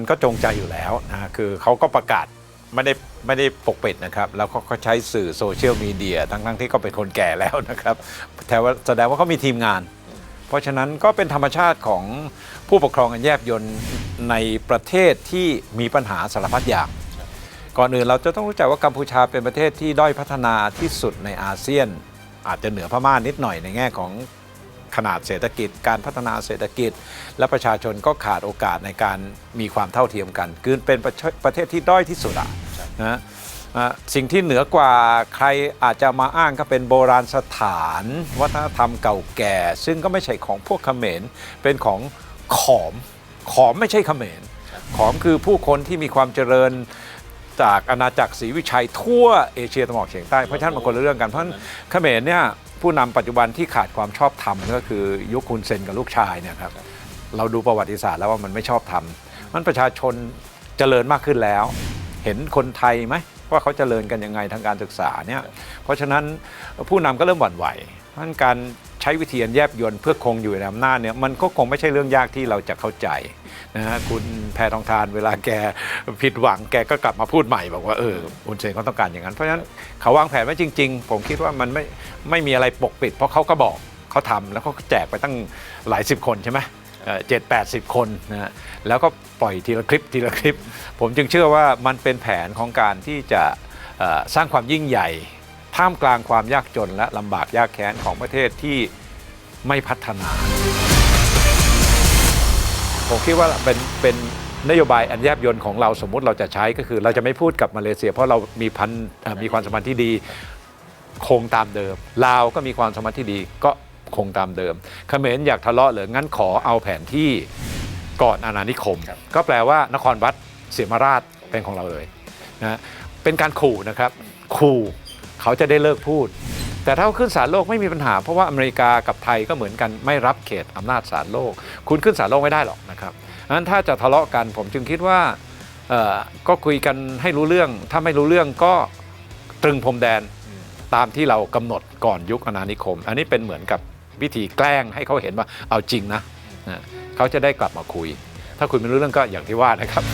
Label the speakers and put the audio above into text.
Speaker 1: มันก็จงใจอยู่แล้วนะคือเขาก็ประกาศไม่ได้ไม่ได้ปกปิดนะครับ แล้วเขาใช้สื่อโซเชียลมีเดียทั้งทั้งที่ก็เป็นคนแก่แล้วนะครับแต่ว่าแสดงว่าเขามีทีมงาน เพราะฉะนั้นก็เป็นธรรมชาติของผู้ปกครองอันแยบยนต์ในประเทศที่มีปัญหาสารพัดอย่าง ก่อนอื่นเราจะต้องรู้จักว่ากัมพูชาเป็นประเทศที่ด้อยพัฒนาที่สุดในอาเซียน อาจจะเหนือพม่านิดหน่อยในแง่ของ ขนาดเศรษฐกิจ การพัฒนาเศรษฐกิจ และประชาชนก็ขาดโอกาสในการมีความเท่าเทียมกัน คือเป็นประเทศประเทศที่ด้อยที่สุดอะนะอะสิ่งที่เหนือกว่าใครอาจจะมาอ้างก็เป็นโบราณสถาน วัฒนธรรมเก่าแก่ ซึ่งก็ไม่ใช่ของพวกเขมรเป็นของขอมขอมไม่ใช่เขมรขอมคือผู้คนที่มีความเจริญจากอาณาจักรศรีวิชัยทั่วเอเชียตะวันออกเฉียงใต้เพราะฉะนั้นมันคนละเรื่องกันเพราะเขมรเนี่ย ผู้นำปัจจุบันที่ขาดความชอบธรรมก็คือยุคคุณเซนกับลูกชายเนี่ยครับเราดูประวัติศาสตร์แล้วว่ามันไม่ชอบธรรมมันประชาชนเจริญมากขึ้นแล้ว เห็นคนไทยไหมว่าเขาเจริญกันยังไงทางการศึกษาเนี่ยเพราะฉะนั้นผู้นำก็เริ่มหวั่นไหวเพราะฉะนั้นการ ใช้วิธีอันแยบยลเพื่อคงอยู่ในอำนาจเนี่ยมันก็คงไม่ใช่เรื่องยากที่เราจะเข้าใจนะฮะคุณแพทองทานเวลาแกผิดหวังแกก็กลับมาพูดใหม่บอกว่าเอออุนเซนเขาต้องการอย่างนั้น เพราะฉะนั้นเขาวางแผนไว้จริง ๆ ผมคิดว่ามันไม่ไม่มีอะไรปกปิด เพราะเขาก็บอกเขาทำแล้วเขาก็แจกไปตั้งหลายสิบคนใช่ไหมเจ็ดแปดสิบคนนะฮะแล้วก็ปล่อยทีละคลิปทีละคลิป ผมจึงเชื่อว่ามันเป็นแผนของการที่จะสร้างความยิ่งใหญ่ ท่ามกลางความยากจนและลำบากยากแค้นของประเทศที่ไม่พัฒนา ผมคิดว่าเป็นเป็นนโยบายอันแยบยนต์ของเราสมมุติเราจะใช้ก็คือ เราจะไม่พูดกับมาเลเซีย เพราะเรามีพันมีความสัมพันธ์ที่ดีคงตามเดิมลาวก็มีความสัมพันธ์ที่ดีก็คงตามเดิมเขมรอยากทะเลาะเหรืองั้นขอเอาแผนที่ก่อนอาณานิคม ก็แปลว่านครวัดเสียมราชเป็นของเราเลยนะเป็นการขู่นะครับขู่ เขาจะได้เลิกพูด แต่ถ้าขึ้นศาลโลกไม่มีปัญหา เพราะว่าอเมริกากับไทยก็เหมือนกันไม่รับเขตอำนาจศาลโลก คุณขึ้นศาลโลกไม่ได้หรอกนะครับงั้นถ้าจะทะเลาะกันผมจึงคิดว่าก็คุยกันให้รู้เรื่อง ถ้าไม่รู้เรื่องก็ตรึงพรมแดนตามที่เรากำหนดก่อนยุคอาณานิคม อันนี้เป็นเหมือนกับวิธีแกล้งให้เขาเห็นว่าเอาจริงนะนะเขาจะได้กลับมาคุย ถ้าคุยไม่รู้เรื่องก็อย่างที่ว่านะครับ